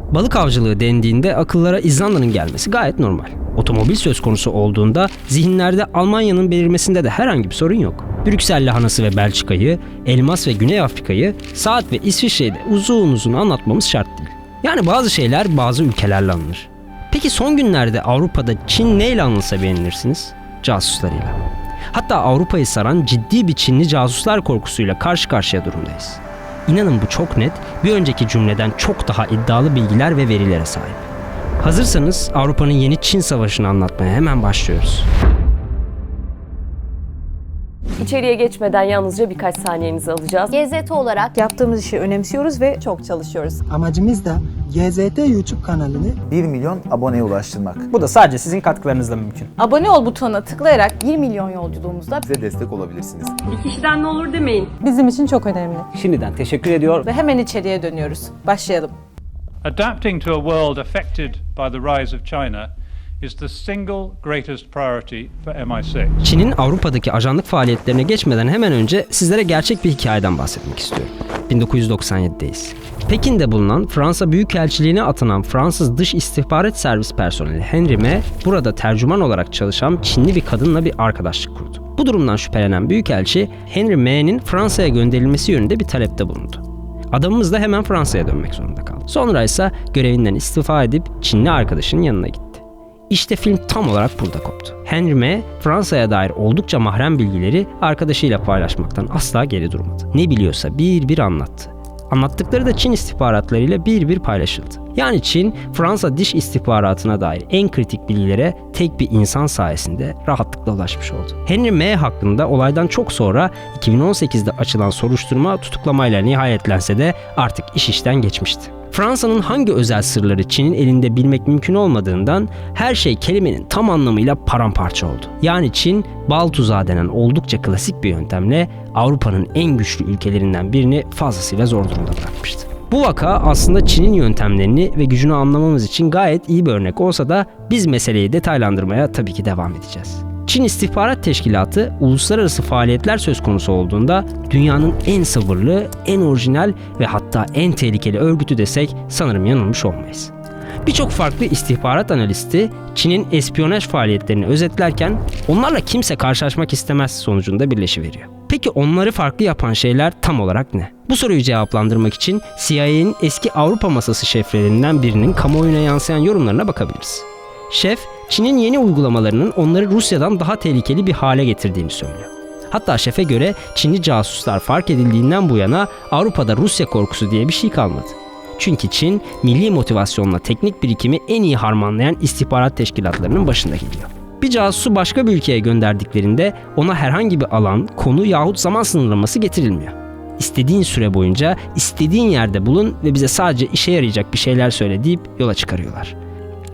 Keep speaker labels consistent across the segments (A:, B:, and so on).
A: Balık avcılığı dendiğinde akıllara İzlanda'nın gelmesi gayet normal. Otomobil söz konusu olduğunda zihinlerde Almanya'nın belirmesinde de herhangi bir sorun yok. Brüksel lahanası ve Belçika'yı, Elmas ve Güney Afrika'yı, Saat ve İsviçre'yi de uzun uzun anlatmamız şart değil. Yani bazı şeyler bazı ülkelerle anılır. Peki son günlerde Avrupa'da Çin neyle anılsa beğenirsiniz? Casuslarıyla. Hatta Avrupa'yı saran ciddi bir Çinli casuslar korkusuyla karşı karşıya durumdayız. İnanın bu çok net, bir önceki cümleden çok daha iddialı bilgiler ve verilere sahip. Hazırsanız Avrupa'nın yeni Çin Savaşı'nı anlatmaya hemen başlıyoruz.
B: İçeriye geçmeden yalnızca birkaç saniyenizi alacağız.
C: GZT olarak
D: Yaptığımız işi önemsiyoruz ve
E: çok çalışıyoruz.
F: Amacımız da GZT YouTube kanalını
G: 1 milyon aboneye ulaştırmak.
H: Bu da sadece sizin katkılarınızla mümkün.
D: abone ol butonuna tıklayarak 1 milyon yolculuğumuzda
I: bize destek olabilirsiniz.
B: Bir kişiden ne olur demeyin.
E: Bizim için çok önemli.
H: Şimdiden teşekkür ediyor.
D: ve hemen içeriye dönüyoruz. Başlayalım.
J: Adapting to a world affected by the rise of China is the single greatest priority for MI6.
A: Çin'in Avrupa'daki ajanlık faaliyetlerine geçmeden hemen önce sizlere gerçek bir hikayeden bahsetmek istiyorum. 1997'deyiz. Pekin'de bulunan Fransa Büyükelçiliğine atanan Fransız Dış İstihbarat Servis personeli Henry M. burada tercüman olarak çalışan Çinli bir kadınla bir arkadaşlık kurdu. Bu durumdan şüphelenen Büyükelçi Henry M.'nin Fransa'ya gönderilmesi yönünde bir talepte bulundu. Adamımız da hemen Fransa'ya dönmek zorunda kaldı. Sonra ise görevinden istifa edip Çinli arkadaşının yanına gitti. İşte film tam olarak burada koptu. Henry M. Fransa'ya dair oldukça mahrem bilgileri arkadaşıyla paylaşmaktan asla geri durmadı. Ne biliyorsa bir bir anlattı. Anlattıkları da Çin istihbaratlarıyla bir bir paylaşıldı. Yani Çin, Fransa diş istihbaratına dair en kritik bilgilere tek bir insan sayesinde rahatlıkla ulaşmış oldu. Henry M. hakkında olaydan çok sonra 2018'de açılan soruşturma tutuklamayla nihayetlense de artık iş işten geçmişti. Fransa'nın hangi özel sırları Çin'in elinde bilmek mümkün olmadığından her şey kelimenin tam anlamıyla paramparça oldu. Yani Çin, bal tuzağı denen oldukça klasik bir yöntemle Avrupa'nın en güçlü ülkelerinden birini fazlasıyla zor durumda bırakmıştı. Bu vaka aslında Çin'in yöntemlerini ve gücünü anlamamız için gayet iyi bir örnek olsa da biz meseleyi detaylandırmaya tabii ki devam edeceğiz. Çin İstihbarat Teşkilatı uluslararası faaliyetler söz konusu olduğunda dünyanın en sabırlı, en orijinal ve hatta en tehlikeli örgütü desek sanırım yanılmış olmayız. Birçok farklı istihbarat analisti Çin'in espiyonaj faaliyetlerini özetlerken onlarla kimse karşılaşmak istemez sonucunda birleşiveriyor. Peki onları farklı yapan şeyler tam olarak ne? Bu soruyu cevaplandırmak için CIA'nin eski Avrupa masası şeflerinden birinin kamuoyuna yansıyan yorumlarına bakabiliriz. Şef, Çin'in yeni uygulamalarının onları Rusya'dan daha tehlikeli bir hale getirdiğini söylüyor. Hatta şefe göre Çinli casuslar fark edildiğinden bu yana Avrupa'da Rusya korkusu diye bir şey kalmadı. Çünkü Çin, milli motivasyonla teknik birikimi en iyi harmanlayan istihbarat teşkilatlarının başında geliyor. Bir casusu başka bir ülkeye gönderdiklerinde ona herhangi bir alan, konu yahut zaman sınırlaması getirilmiyor. İstediğin süre boyunca istediğin yerde bulun ve bize sadece işe yarayacak bir şeyler söyle deyip yola çıkarıyorlar.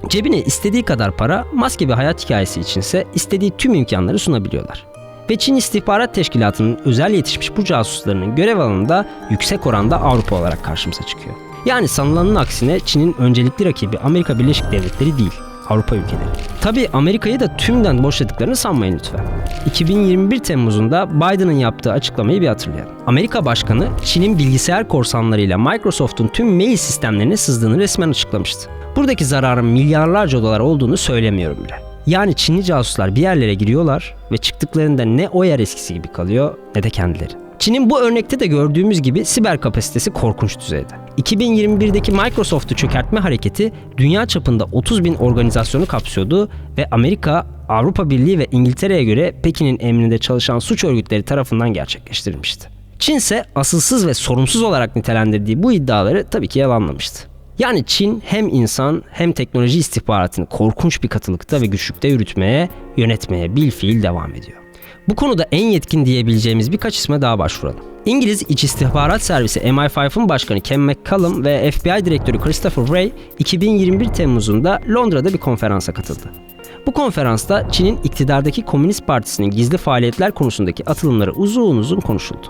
A: Cebine istediği kadar para, maske bir hayat hikayesi içinse istediği tüm imkanları sunabiliyorlar. Ve Çin İstihbarat Teşkilatı'nın özel yetişmiş bu casuslarının görev alanında yüksek oranda Avrupa olarak karşımıza çıkıyor. Yani sanılanın aksine Çin'in öncelikli rakibi Amerika Birleşik Devletleri değil, Avrupa ülkeleri. Tabi Amerika'yı da tümden boşladıklarını sanmayın lütfen. 2021 Temmuz'unda Biden'ın yaptığı açıklamayı bir hatırlayalım. Amerika Başkanı Çin'in bilgisayar korsanlarıyla Microsoft'un tüm mail sistemlerine sızdığını resmen açıklamıştı. Buradaki zararın milyarlarca dolar olduğunu söylemiyorum bile. Yani Çinli casuslar bir yerlere giriyorlar ve çıktıklarında ne o yer eskisi gibi kalıyor ne de kendileri. Çin'in bu örnekte de gördüğümüz gibi siber kapasitesi korkunç düzeyde. 2021'deki Microsoft'u çökertme hareketi dünya çapında 30 bin organizasyonu kapsıyordu ve Amerika, Avrupa Birliği ve İngiltere'ye göre Pekin'in emrinde çalışan suç örgütleri tarafından gerçekleştirilmişti. Çin ise asılsız ve sorumsuz olarak nitelendirdiği bu iddiaları tabii ki yalanlamıştı. Yani Çin hem insan hem teknoloji istihbaratını korkunç bir katılıkta ve güçlükte yürütmeye, yönetmeye bil fiil devam ediyor. Bu konuda en yetkin diyebileceğimiz birkaç isme daha başvuralım. İngiliz İç İstihbarat Servisi MI5'ın başkanı Ken McCallum ve FBI direktörü Christopher Wray 2021 Temmuz'unda Londra'da bir konferansa katıldı. Bu konferansta Çin'in iktidardaki Komünist Partisi'nin gizli faaliyetler konusundaki atılımları uzun uzun konuşuldu.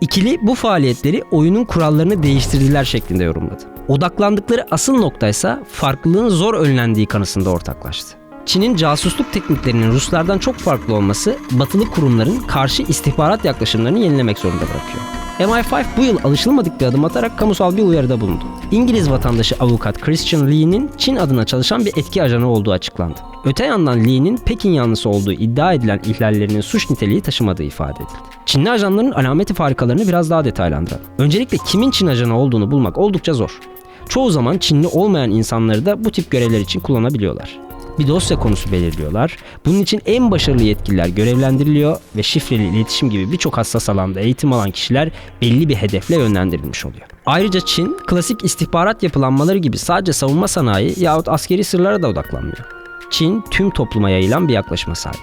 A: İkili bu faaliyetleri oyunun kurallarını değiştirdiler şeklinde yorumladı. Odaklandıkları asıl noktaysa farklılığın zor önlendiği kanısında ortaklaştı. Çin'in casusluk tekniklerinin Ruslardan çok farklı olması batılı kurumların karşı istihbarat yaklaşımlarını yenilemek zorunda bırakıyor. MI5 bu yıl alışılmadık bir adım atarak kamusal bir uyarıda bulundu. İngiliz vatandaşı avukat Christian Lee'nin Çin adına çalışan bir etki ajanı olduğu açıklandı. Öte yandan Lee'nin Pekin yanlısı olduğu iddia edilen ihlallerinin suç niteliği taşımadığı ifade edildi. Çinli ajanların alameti farikalarını biraz daha detaylandıralım. Öncelikle kimin Çin ajanı olduğunu bulmak oldukça zor. Çoğu zaman Çinli olmayan insanları da bu tip görevler için kullanabiliyorlar. Bir dosya konusu belirliyorlar. Bunun için en başarılı yetkililer görevlendiriliyor ve şifreli iletişim gibi birçok hassas alanda eğitim alan kişiler belli bir hedefle yönlendirilmiş oluyor. Ayrıca Çin, klasik istihbarat yapılanmaları gibi sadece savunma sanayi yahut askeri sırlara da odaklanmıyor. Çin, tüm topluma yayılan bir yaklaşıma sahip.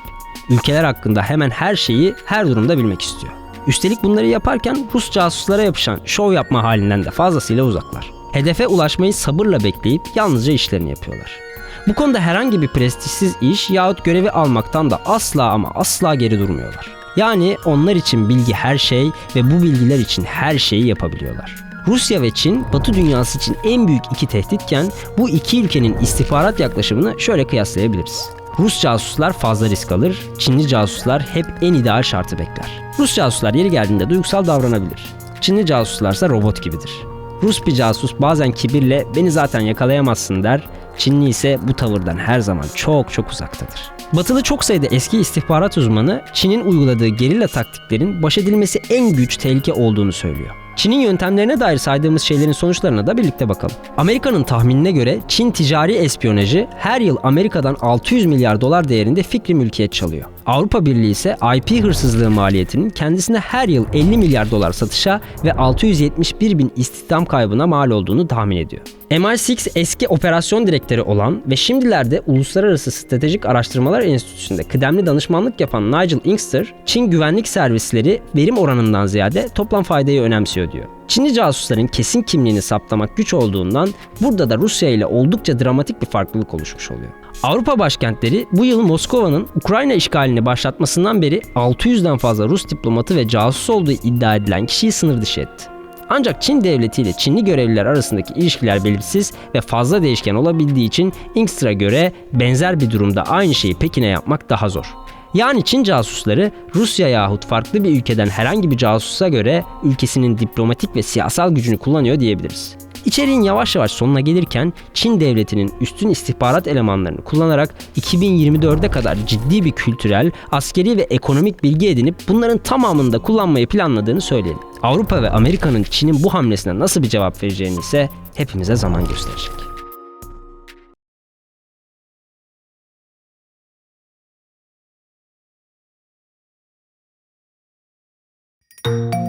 A: Ülkeler hakkında hemen her şeyi her durumda bilmek istiyor. Üstelik bunları yaparken Rus casuslara yapışan şov yapma halinden de fazlasıyla uzaklar. Hedefe ulaşmayı sabırla bekleyip yalnızca işlerini yapıyorlar. Bu konuda herhangi bir prestijsiz iş yahut görevi almaktan da asla ama asla geri durmuyorlar. Yani onlar için bilgi her şey ve bu bilgiler için her şeyi yapabiliyorlar. Rusya ve Çin, Batı dünyası için en büyük iki tehditken bu iki ülkenin istihbarat yaklaşımını şöyle kıyaslayabiliriz. Rus casuslar fazla risk alır, Çinli casuslar hep en ideal şartı bekler. Rus casuslar yeri geldiğinde duygusal davranabilir. Çinli casuslarsa robot gibidir. Rus bir casus bazen kibirle beni zaten yakalayamazsın der. Çinli ise bu tavırdan her zaman çok çok uzaktadır. Batılı çok sayıda eski istihbarat uzmanı Çin'in uyguladığı gerilla taktiklerin baş edilmesi en güç tehlike olduğunu söylüyor. Çin'in yöntemlerine dair saydığımız şeylerin sonuçlarına da birlikte bakalım. Amerika'nın tahminine göre Çin ticari espiyonajı her yıl Amerika'dan 600 milyar dolar değerinde fikri mülkiyet çalıyor. Avrupa Birliği ise IP hırsızlığı maliyetinin kendisine her yıl 50 milyar dolar satışa ve 671 bin istihdam kaybına mal olduğunu tahmin ediyor. MI6 eski operasyon direktörü olan ve şimdilerde Uluslararası Stratejik Araştırmalar Enstitüsü'nde kıdemli danışmanlık yapan Nigel Inkster, Çin güvenlik servisleri verim oranından ziyade toplam faydayı önemsiyor diyor. Çinli casusların kesin kimliğini saptamak güç olduğundan burada da Rusya ile oldukça dramatik bir farklılık oluşmuş oluyor. Avrupa başkentleri bu yıl Moskova'nın Ukrayna işgalini başlatmasından beri 600'den fazla Rus diplomatı ve casus olduğu iddia edilen kişiyi sınır dışı etti. Ancak Çin devleti ile Çinli görevliler arasındaki ilişkiler belirsiz ve fazla değişken olabildiği için Inkster'a göre benzer bir durumda aynı şeyi Pekin'e yapmak daha zor. Yani Çin casusları Rusya yahut farklı bir ülkeden herhangi bir casusa göre ülkesinin diplomatik ve siyasal gücünü kullanıyor diyebiliriz. İçeriğin yavaş yavaş sonuna gelirken Çin devletinin üstün istihbarat elemanlarını kullanarak 2024'e kadar ciddi bir kültürel, askeri ve ekonomik bilgi edinip bunların tamamını da kullanmayı planladığını söyleyelim. Avrupa ve Amerika'nın Çin'in bu hamlesine nasıl bir cevap vereceğini ise hepimize zaman gösterecek. thank you